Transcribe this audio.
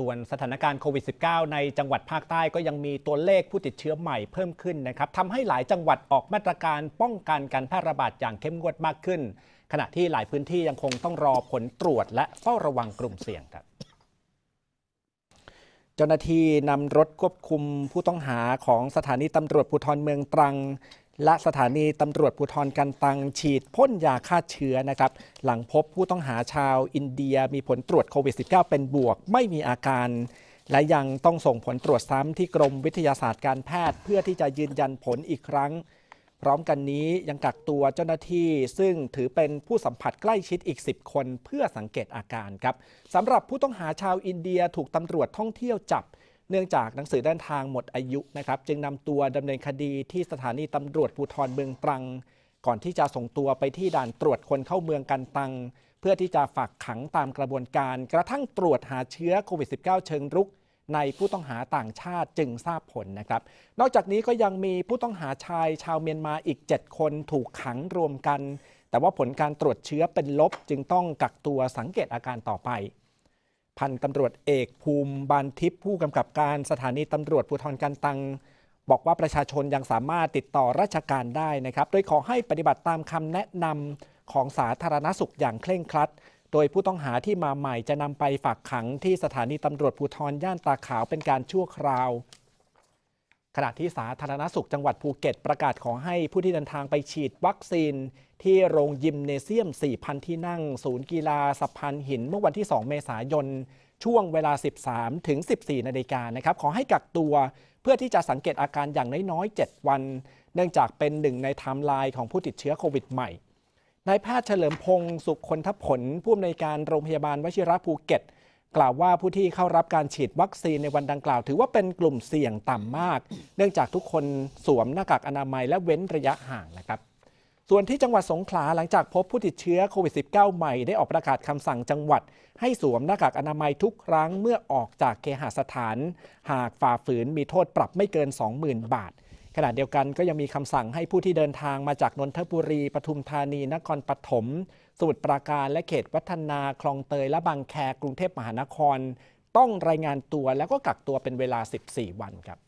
ส่วนสถานการณ์โควิด -19 ในจังหวัดภาคใต้ก็ยังมีตัวเลขผู้ติดเชื้อใหม่เพิ่มขึ้นนะครับทำให้หลายจังหวัดออกมาตรการป้องกันการแพร่ระบาดอย่างเข้มงวดมากขึ้น ขณะที่หลายพื้นที่ยังคงต้องรอผลตรวจและเฝ้าระวังกลุ่มเสี่ยงครับเจ้าหน้าที่นำรถควบคุมผู้ต้องหาของสถานีตำรวจภูธรเมืองตรัง และสถานีตำรวจภูธรกันตังฉีดพ่นยาฆ่าเชื้อนะครับหลังพบผู้ต้องหาชาวอินเดียมีผลตรวจโควิด -19 เป็นบวกไม่มีอาการ และยังต้องส่งผลตรวจซ้ำที่กรมวิทยาศาสตร์การแพทย์ เพื่อที่จะยืนยันผลอีกครั้ง พร้อมกันนี้ยังกักตัวเจ้าหน้าที่ ซึ่งถือเป็นผู้สัมผัสใกล้ชิดอีก 10 คนเพื่อสังเกตอาการครับสำหรับผู้ต้องหาชาวอินเดียถูกตำรวจท่องเที่ยวจับ เนื่องจากหนังสือเดินทางหมดอายุนะครับ จึงนำตัวดำเนินคดีที่สถานีตำรวจภูธรเมืองตรัง ก่อนที่จะส่งตัวไปที่ด่านตรวจคนเข้าเมืองกันตัง เพื่อที่จะฝากขังตามกระบวนการ กระทั่งตรวจหาเชื้อโควิด -19 เชิงรุก ในผู้ต้องหาต่างชาติจึงทราบผลนะครับ นอกจากนี้ก็ยังมีผู้ต้องหาชายชาวเมียนมาอีก 7 คนถูกขังรวมกัน แต่ว่าผลการตรวจเชื้อเป็นลบจึงต้องกักตัวสังเกตอาการต่อไป พันตำรวจเอกภูมิบานทิพย์ผู้กำกับการสถานีตำรวจภูธรกันตัง บอกว่าประชาชนยังสามารถติดต่อราชการได้นะครับ โดยขอให้ปฏิบัติตามคำแนะนำของสาธารณสุขอย่างเคร่งครัด โดยผู้ต้องหาที่มาใหม่จะนำไปฝากขังที่สถานีตำรวจภูธรย่านตาขาวเป็นการชั่วคราว ขณะที่สาธารณสุขจังหวัดภูเก็ตประกาศขอให้ผู้ที่เดินทางไปฉีดวัคซีน ที่โรงยิมเนเซียม 4,000 ที่นั่ง ศูนย์กีฬาสะพานหิน เมื่อวันที่ 2 เมษายน ช่วงเวลา 13 ถึง 14 นาฬิกานะครับ ขอให้กักตัวเพื่อที่จะสังเกตอาการอย่างน้อยๆ 7 วัน เนื่องจากเป็นหนึ่งในไทม์ไลน์ของผู้ติดเชื้อโควิดใหม่นายแพทย์เฉลิมพงศ์สุขคนทผลผู้อำนวยการโรงพยาบาลวชิระภูเก็ต กล่าวว่าผู้ที่เข้ารับการฉีดวัคซีนในวันดังกล่าว ถือว่าเป็นกลุ่มเสี่ยงต่ำมาก เนื่องจากทุกคนสวมหน้ากากอนามัยและเว้นระยะห่างนะครับส่วนที่จังหวัดสงขลาหลังจากพบผู้ติดเชื้อโควิด -19 ใหม่ได้ออกประกาศคำสั่งจังหวัด ให้สวมหน้ากากอนามัยทุกครั้งเมื่อออกจากเคหสถาน หากฝ่าฝืนมีโทษปรับไม่เกิน 20,000 บาท ณะเดียวกันก็ยังมีคำสั่งให้ผู้ที่เดินทางมาจากนนทบุรี ปทุมธานี นครปฐม สมุทรปราการ และเขตวัฒนา คลองเตย และบางแค กรุงเทพมหานคร ต้องรายงานตัวแล้วก็กักตัวเป็นเวลา 14 วันครับ